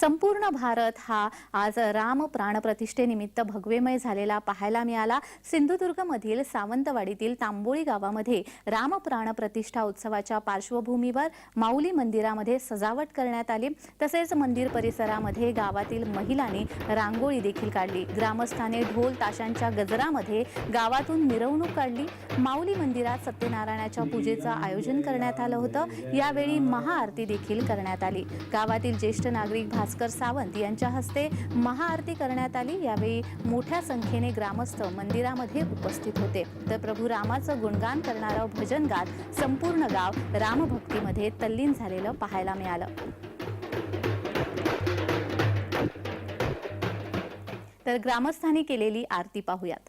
संपूर्ण भारत हा आज राम प्राणप्रतिष्ठेनिमित्त भगवेमय झालेला पाहायला मिळाला. सिंधुदुर्गमधील सावंतवाडीतील तांबोळी गावामध्ये राम प्राणप्रतिष्ठा उत्सवाच्या पार्श्वभूमीवर माऊली मंदिरामध्ये सजावट करण्यात आली. तसेच मंदिर परिसरामध्ये गावातील महिलांनी रांगोळी देखील काढली. ग्रामस्थाने ढोल ताशांच्या गजरामध्ये गावातून मिरवणूक काढली. माऊली मंदिरात सत्यनारायणाच्या पूजेचं आयोजन करण्यात आलं होतं. यावेळी महाआरती देखील करण्यात आली. गावातील ज्येष्ठ नागरिक भास्कर सावंत यांच्या हस्ते महाआरती करण्यात आली. यावेळी मोठ्या संख्येने ग्रामस्थ मंदिरामध्ये उपस्थित होते. तर प्रभू रामाचं गुणगान करणारं भजन गात संपूर्ण गाव रामभक्तीमध्ये तल्लीन झालेलं पाहायला मिळालं. तर ग्रामस्थांनी केलेली आरती पाहूयात.